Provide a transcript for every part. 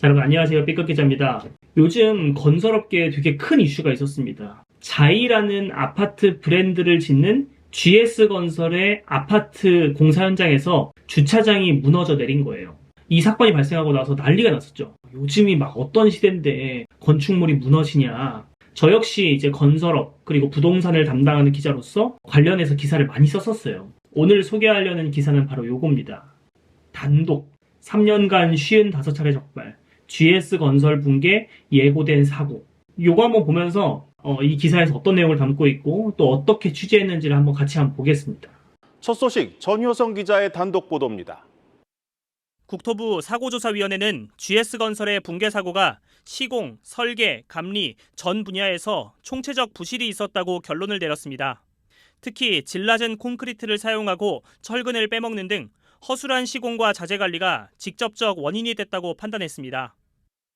자, 여러분 안녕하세요. 삐끗 기자입니다. 요즘 건설업계에 되게 큰 이슈가 있었습니다. 자이라는 아파트 브랜드를 짓는 GS건설의 아파트 공사 현장에서 주차장이 무너져 내린 거예요. 이 사건이 발생하고 나서 난리가 났었죠. 요즘이 막 어떤 시대인데 건축물이 무너지냐. 저 역시 이제 건설업 그리고 부동산을 담당하는 기자로서 관련해서 기사를 많이 썼었어요. 오늘 소개하려는 기사는 바로 요겁니다. 단독 3년간 55차례 적발 GS건설 붕괴 예고된 사고 요거 한번 보면서 어, 이 기사에서 어떤 내용을 담고 있고 또 어떻게 취재했는지를 한번 같이 한번 보겠습니다. 첫 소식 전효성 기자의 단독 보도입니다. 국토부 사고조사위원회는 GS건설의 붕괴 사고가 시공, 설계, 감리 전 분야에서 총체적 부실이 있었다고 결론을 내렸습니다. 특히 질 낮은 콘크리트를 사용하고 철근을 빼먹는 등 허술한 시공과 자재 관리가 직접적 원인이 됐다고 판단했습니다.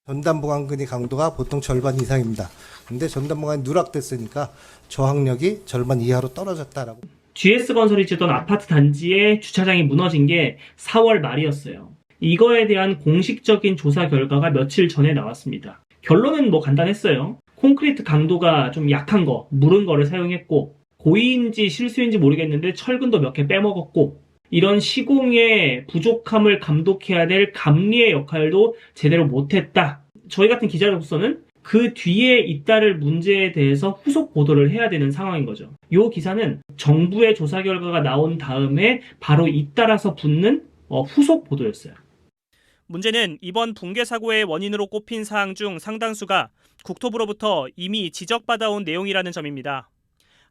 전담 보강근의 강도가 보통 절반 이상입니다. 근데 전담 보강이 누락됐으니까 저항력이 절반 이하로 떨어졌다라고. GS건설이 짓던 아파트 단지의 주차장이 무너진 게 4월 말이었어요. 이거에 대한 공식적인 조사 결과가 며칠 전에 나왔습니다. 결론은 뭐 간단했어요. 콘크리트 강도가 좀 약한 거, 무른 거를 사용했고, 고의인지 실수인지 모르겠는데 철근도 몇 개 빼먹었고, 이런 시공의 부족함을 감독해야 될 감리의 역할도 제대로 못했다. 저희 같은 기자로서는 그 뒤에 잇따를 문제에 대해서 후속 보도를 해야 되는 상황인 거죠. 이 기사는 정부의 조사 결과가 나온 다음에 바로 잇따라서 붙는 어, 후속 보도였어요. 문제는 이번 붕괴 사고의 원인으로 꼽힌 사항 중 상당수가 국토부로부터 이미 지적받아온 내용이라는 점입니다.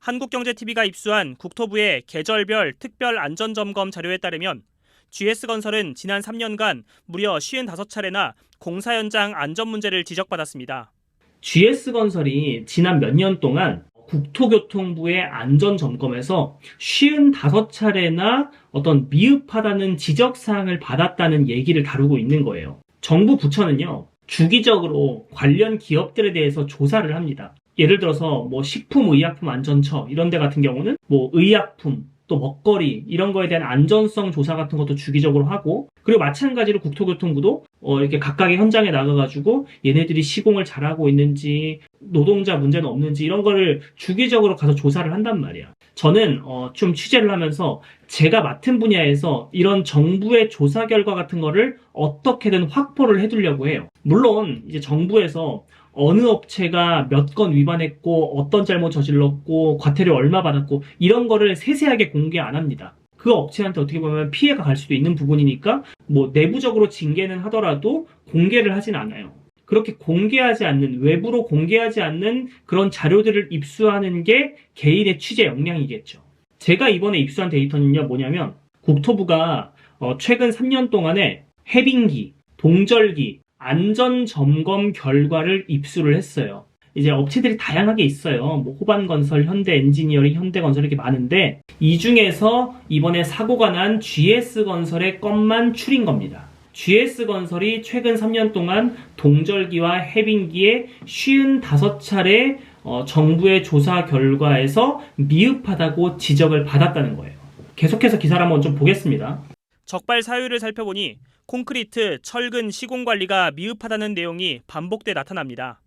한국경제TV가 입수한 국토부의 계절별 특별 안전점검 자료에 따르면 GS건설은 지난 3년간 무려 55차례나 공사 현장 안전 문제를 지적받았습니다. GS건설이 지난 몇 년 동안 국토교통부의 안전 점검에서 55차례나 어떤 미흡하다는 지적 사항을 받았다는 얘기를 다루고 있는 거예요. 정부 부처는요, 주기적으로 관련 기업들에 대해서 조사를 합니다. 예를 들어서 뭐 식품 의약품 안전처 이런 데 같은 경우는 뭐 의약품 또 먹거리 이런 거에 대한 안전성 조사 같은 것도 주기적으로 하고 그리고 마찬가지로 국토교통부도 어 이렇게 각각의 현장에 나가가지고 얘네들이 시공을 잘하고 있는지 노동자 문제는 없는지 이런 거를 주기적으로 가서 조사를 한단 말이야. 저는 어 좀 취재를 하면서 제가 맡은 분야에서 이런 정부의 조사 결과 같은 거를 어떻게든 확보를 해두려고 해요. 물론 이제 정부에서 어느 업체가 몇 건 위반했고 어떤 잘못 저질렀고 과태료 얼마 받았고 이런 거를 세세하게 공개 안 합니다. 그 업체한테 어떻게 보면 피해가 갈 수도 있는 부분이니까 뭐 내부적으로 징계는 하더라도 공개를 하진 않아요. 그렇게 공개하지 않는 외부로 공개하지 않는 그런 자료들을 입수하는 게 개인의 취재 역량이겠죠. 제가 이번에 입수한 데이터는요 뭐냐면 국토부가 어, 최근 3년 동안에 해빙기, 동절기, 안전 점검 결과를 입수를 했어요. 이제 업체들이 다양하게 있어요. 뭐 호반건설, 현대엔지니어링, 현대건설 이렇게 많은데 이 중에서 이번에 사고가 난 GS건설의 것만 추린 겁니다. GS건설이 최근 3년 동안 동절기와 해빙기에 55차례 어, 정부의 조사 결과에서 미흡하다고 지적을 받았다는 거예요. 계속해서 기사를 한번 좀 보겠습니다. 적발 사유를 살펴보니 콘크리트, 철근 시공 관리가 미흡하다는 내용이 반복돼 나타납니다.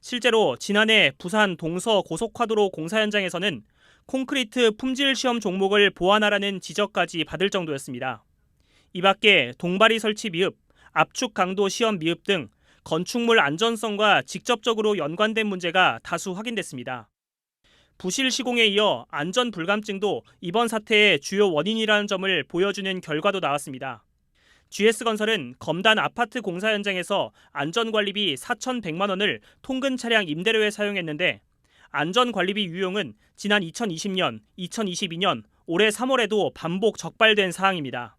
실제로 지난해 부산 동서 고속화도로 공사 현장에서는 콘크리트 품질 시험 종목을 보완하라는 지적까지 받을 정도였습니다. 이 밖에 동바리 설치 미흡, 압축 강도 시험 미흡 등 건축물 안전성과 직접적으로 연관된 문제가 다수 확인됐습니다. 부실 시공에 이어 안전 불감증도 이번 사태의 주요 원인이라는 점을 보여주는 결과도 나왔습니다. GS건설은 검단 아파트 공사 현장에서 안전관리비 4,100만 원을 통근 차량 임대료에 사용했는데 안전관리비 유용은 지난 2020년, 2022년, 올해 3월에도 반복 적발된 사항입니다.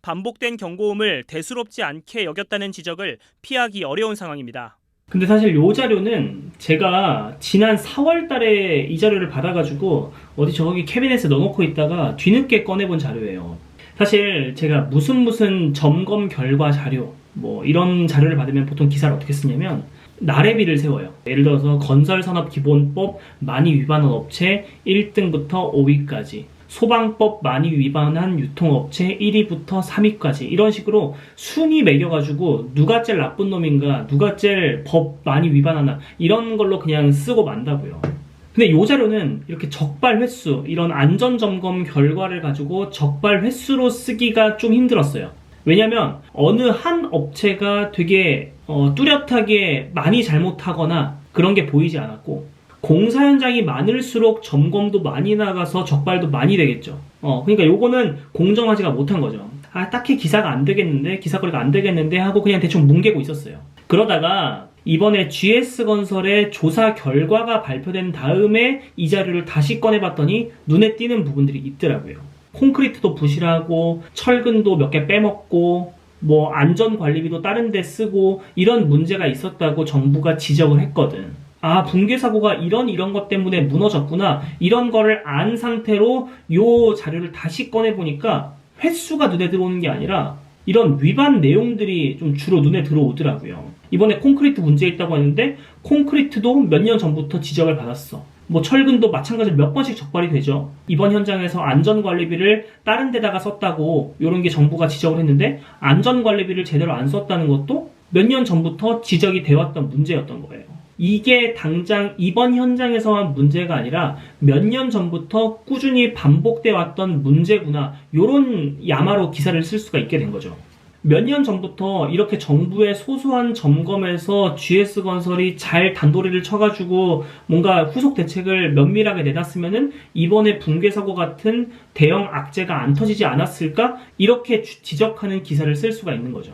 반복된 경고음을 대수롭지 않게 여겼다는 지적을 피하기 어려운 상황입니다. 근데 사실 요 자료는 제가 지난 4월 달에 이 자료를 받아가지고 어디 저기 캐비넷에 넣어놓고 있다가 뒤늦게 꺼내본 자료예요. 사실 제가 무슨 무슨 점검 결과 자료 뭐 이런 자료를 받으면 보통 기사를 어떻게 쓰냐면 나래비를 세워요. 예를 들어서 건설산업 기본법 많이 위반한 업체 1등부터 5위까지 소방법 많이 위반한 유통업체 1위부터 3위까지 이런 식으로 순위 매겨가지고 누가 제일 나쁜 놈인가 누가 제일 법 많이 위반하나 이런 걸로 그냥 쓰고 만다고요. 근데 이 자료는 이렇게 적발 횟수 이런 안전 점검 결과를 가지고 적발 횟수로 쓰기가 좀 힘들었어요. 왜냐면 어느 한 업체가 되게 어, 뚜렷하게 많이 잘못하거나 그런 게 보이지 않았고 공사 현장이 많을수록 점검도 많이 나가서 적발도 많이 되겠죠. 어, 그러니까 요거는 공정하지가 못한 거죠. 아, 딱히 기사가 안 되겠는데, 기사거리가 안 되겠는데 하고 그냥 대충 뭉개고 있었어요. 그러다가 이번에 GS건설의 조사 결과가 발표된 다음에 이 자료를 다시 꺼내봤더니 눈에 띄는 부분들이 있더라고요. 콘크리트도 부실하고, 철근도 몇 개 빼먹고, 뭐 안전관리비도 다른 데 쓰고, 이런 문제가 있었다고 정부가 지적을 했거든. 아, 붕괴 사고가 이런 이런 것 때문에 무너졌구나. 이런 거를 안 상태로 요 자료를 다시 꺼내 보니까 횟수가 눈에 들어오는 게 아니라 이런 위반 내용들이 좀 주로 눈에 들어오더라고요. 이번에 콘크리트 문제 있다고 했는데 콘크리트도 몇 년 전부터 지적을 받았어. 뭐 철근도 마찬가지로 몇 번씩 적발이 되죠. 이번 현장에서 안전관리비를 다른 데다가 썼다고 이런 게 정부가 지적을 했는데 안전관리비를 제대로 안 썼다는 것도 몇 년 전부터 지적이 되었던 문제였던 거예요. 이게 당장 이번 현장에서만 문제가 아니라 몇 년 전부터 꾸준히 반복돼 왔던 문제구나. 요런 야마로 기사를 쓸 수가 있게 된 거죠. 몇 년 전부터 이렇게 정부의 소소한 점검에서 GS건설이 잘 단도리를 쳐가지고 뭔가 후속 대책을 면밀하게 내놨으면은 이번에 붕괴 사고 같은 대형 악재가 안 터지지 않았을까? 이렇게 주- 지적하는 기사를 쓸 수가 있는 거죠.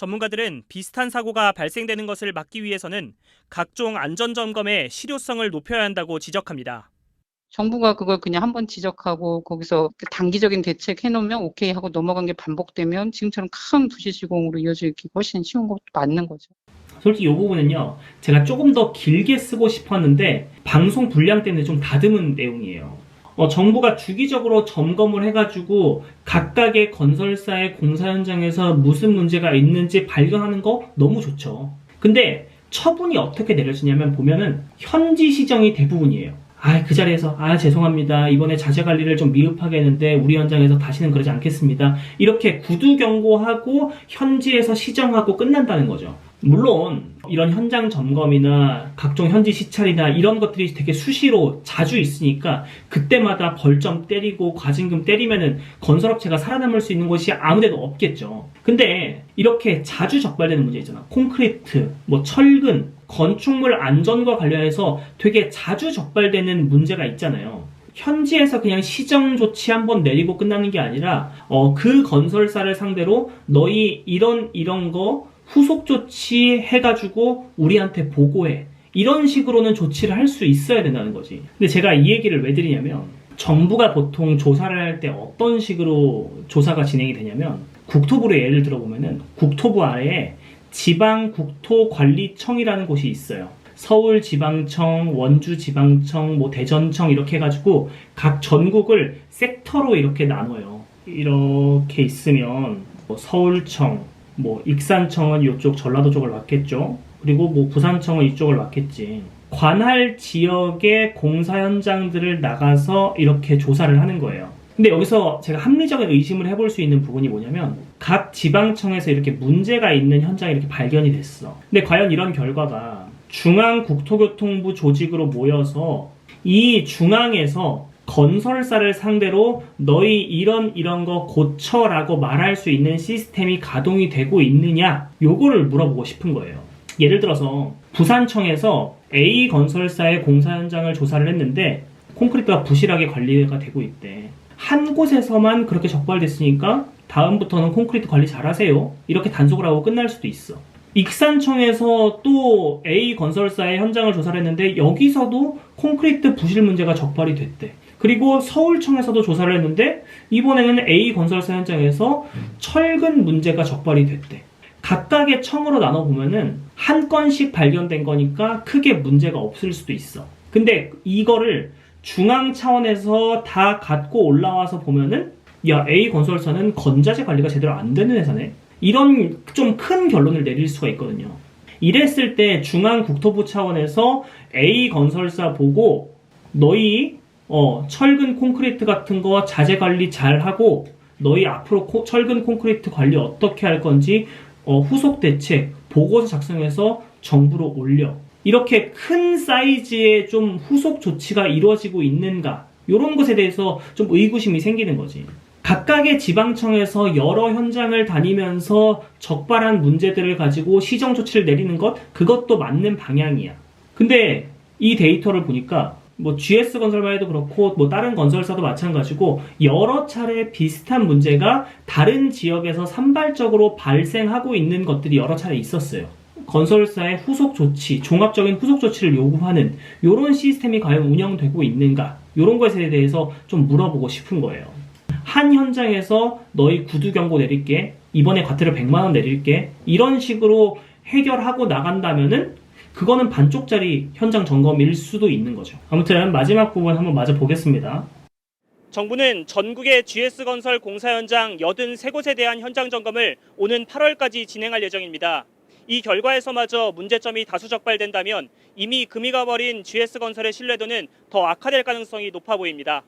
전문가들은 비슷한 사고가 발생되는 것을 막기 위해서는 각종 안전 점검의 실효성을 높여야 한다고 지적합니다. 정부가 그걸 그냥 한 번 지적하고 거기서 그 단기적인 대책 해놓으면 오케이 하고 넘어간 게 반복되면 지금처럼 큰 부실 시공으로 이어지기 훨씬 쉬운 것도 맞는 거죠. 솔직히 이 부분은요, 제가 조금 더 길게 쓰고 싶었는데, 방송 분량 때문에 좀 다듬은 내용이에요. 어, 정부가 주기적으로 점검을 해가지고, 각각의 건설사의 공사 현장에서 무슨 문제가 있는지 발견하는 거 너무 좋죠. 근데, 처분이 어떻게 내려지냐면 보면은, 현지 시정이 대부분이에요. 아, 그 자리에서, 아, 죄송합니다. 이번에 자재 관리를 좀 미흡하게 했는데, 우리 현장에서 다시는 그러지 않겠습니다. 이렇게 구두 경고하고, 현지에서 시정하고 끝난다는 거죠. 물론 이런 현장 점검이나 각종 현지 시찰이나 이런 것들이 되게 수시로 자주 있으니까 그때마다 벌점 때리고 과징금 때리면은 건설업체가 살아남을 수 있는 곳이 아무데도 없겠죠. 근데 이렇게 자주 적발되는 문제 있잖아. 콘크리트, 뭐 철근, 건축물 안전과 관련해서 되게 자주 적발되는 문제가 있잖아요. 현지에서 그냥 시정 조치 한번 내리고 끝나는 게 아니라 어, 그 건설사를 상대로 너희 이런 이런 거 후속 조치 해가지고 우리한테 보고해. 이런 식으로는 조치를 할 수 있어야 된다는 거지. 근데 제가 이 얘기를 왜 드리냐면, 정부가 보통 조사를 할 때 어떤 식으로 조사가 진행이 되냐면, 국토부로 예를 들어보면은, 국토부 아래에 지방국토관리청이라는 곳이 있어요. 서울지방청, 원주지방청, 뭐 대전청 이렇게 해가지고 각 전국을 섹터로 이렇게 나눠요. 이렇게 있으면 뭐 서울청, 뭐 익산청은 이쪽 전라도 쪽을 맡겠죠. 그리고 뭐 부산청은 이쪽을 맡겠지. 관할 지역의 공사 현장들을 나가서 이렇게 조사를 하는 거예요. 근데 여기서 제가 합리적인 의심을 해볼 수 있는 부분이 뭐냐면 각 지방청에서 이렇게 문제가 있는 현장이 이렇게 발견이 됐어. 근데 과연 이런 결과가 중앙국토교통부 조직으로 모여서 이 중앙에서 건설사를 상대로 너희 이런 이런 거 고쳐라고 말할 수 있는 시스템이 가동이 되고 있느냐 요거를 물어보고 싶은 거예요. 예를 들어서 부산청에서 A 건설사의 공사 현장을 조사를 했는데 콘크리트가 부실하게 관리가 되고 있대. 한 곳에서만 그렇게 적발됐으니까 다음부터는 콘크리트 관리 잘하세요. 이렇게 단속을 하고 끝날 수도 있어. 익산청에서 또 A 건설사의 현장을 조사를 했는데 여기서도 콘크리트 부실 문제가 적발이 됐대. 그리고 서울청에서도 조사를 했는데 이번에는 A 건설사 현장에서 철근 문제가 적발이 됐대. 각각의 청으로 나눠보면은 한 건씩 발견된 거니까 크게 문제가 없을 수도 있어. 근데 이거를 중앙 차원에서 다 갖고 올라와서 보면은 야 A 건설사는 건자재 관리가 제대로 안 되는 회사네. 이런 좀 큰 결론을 내릴 수가 있거든요. 이랬을 때 중앙 국토부 차원에서 A 건설사 보고 너희 어, 철근 콘크리트 같은 거 자재 관리 잘 하고 너희 앞으로 코- 철근 콘크리트 관리 어떻게 할 건지 어, 후속 대책 보고서 작성해서 정부로 올려. 이렇게 큰 사이즈의 좀 후속 조치가 이루어지고 있는가? 이런 것에 대해서 좀 의구심이 생기는 거지. 각각의 지방청에서 여러 현장을 다니면서 적발한 문제들을 가지고 시정 조치를 내리는 것, 그것도 맞는 방향이야. 근데 이 데이터를 보니까 뭐 GS 건설만 해도 그렇고 뭐 다른 건설사도 마찬가지고 여러 차례 비슷한 문제가 다른 지역에서 산발적으로 발생하고 있는 것들이 여러 차례 있었어요. 건설사의 후속 조치, 종합적인 후속 조치를 요구하는 이런 시스템이 과연 운영되고 있는가? 이런 것에 대해서 좀 물어보고 싶은 거예요. 한 현장에서 너희 구두 경고 내릴게. 이번에 과태료 100만 원 내릴게. 이런 식으로 해결하고 나간다면은 그거는 반쪽짜리 현장 점검일 수도 있는 거죠. 아무튼 마지막 부분 한번 마저 보겠습니다. 정부는 전국의 GS건설 공사 현장 83곳에 대한 현장 점검을 오는 8월까지 진행할 예정입니다. 이 결과에서마저 문제점이 다수 적발된다면 이미 금이 가버린 GS건설의 신뢰도는 더 악화될 가능성이 높아 보입니다.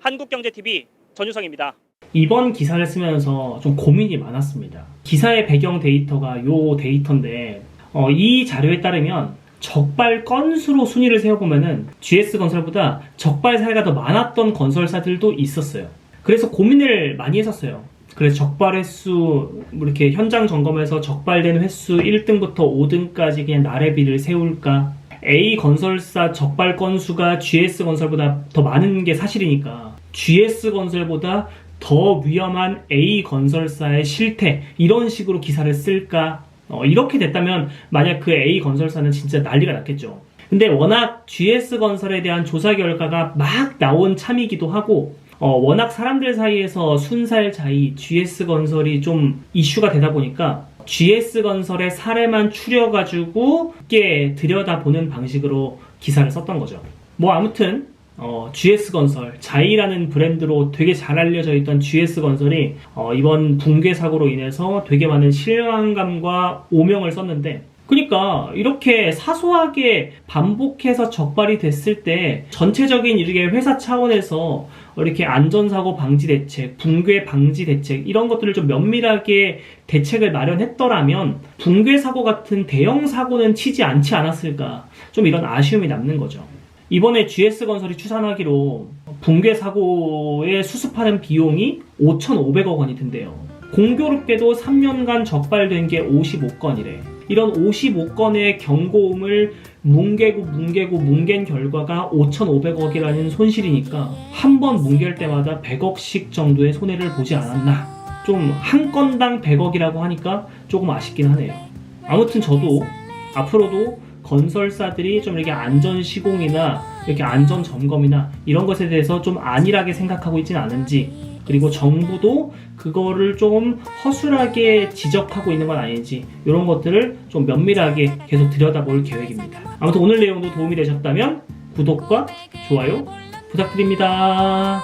한국경제TV 전유성입니다. 이번 기사를 쓰면서 좀 고민이 많았습니다. 기사의 배경 데이터가 요 데이터인데 어, 이 자료에 따르면 적발 건수로 순위를 세어보면은 GS건설보다 적발 사례가 더 많았던 건설사들도 있었어요. 그래서 고민을 많이 했었어요. 그래서 적발 횟수 뭐 이렇게 현장 점검에서 적발된 횟수 1등부터 5등까지 그냥 나래비를 세울까? A 건설사 적발 건수가 GS 건설보다 더 많은 게 사실이니까 GS 건설보다 더 위험한 A 건설사의 실태 이런 식으로 기사를 쓸까? 어, 이렇게 됐다면 만약 그 A 건설사는 진짜 난리가 났겠죠. 근데 워낙 GS 건설에 대한 조사 결과가 막 나온 참이기도 하고 어, 워낙 사람들 사이에서 순살자이 GS 건설이 좀 이슈가 되다 보니까 GS 건설의 사례만 추려가지고 쉽게 들여다보는 방식으로 기사를 썼던 거죠. 뭐 아무튼 어, GS건설, 자이라는 브랜드로 되게 잘 알려져 있던 GS건설이 어, 이번 붕괴 사고로 인해서 되게 많은 실망감과 오명을 썼는데 그러니까 이렇게 사소하게 반복해서 적발이 됐을 때 전체적인 이렇게 회사 차원에서 이렇게 안전사고 방지 대책, 붕괴 방지 대책 이런 것들을 좀 면밀하게 대책을 마련했더라면 붕괴 사고 같은 대형 사고는 치지 않지 않았을까 좀 이런 아쉬움이 남는 거죠. 이번에 GS건설이 추산하기로 붕괴 사고에 수습하는 비용이 5,500억 원이 든대요. 공교롭게도 3년간 적발된 게 55건이래. 이런 55건의 경고음을 뭉개고 뭉개고 뭉갠 결과가 5,500억이라는 손실이니까 한 번 뭉갤 때마다 100억씩 정도의 손해를 보지 않았나. 좀 한 건당 100억이라고 하니까 조금 아쉽긴 하네요. 아무튼 저도 앞으로도 건설사들이 좀 이렇게 안전 시공이나 이렇게 안전 점검이나 이런 것에 대해서 좀 안일하게 생각하고 있지는 않은지 그리고 정부도 그거를 좀 허술하게 지적하고 있는 건 아닌지 이런 것들을 좀 면밀하게 계속 들여다볼 계획입니다. 아무튼 오늘 내용도 도움이 되셨다면 구독과 좋아요 부탁드립니다.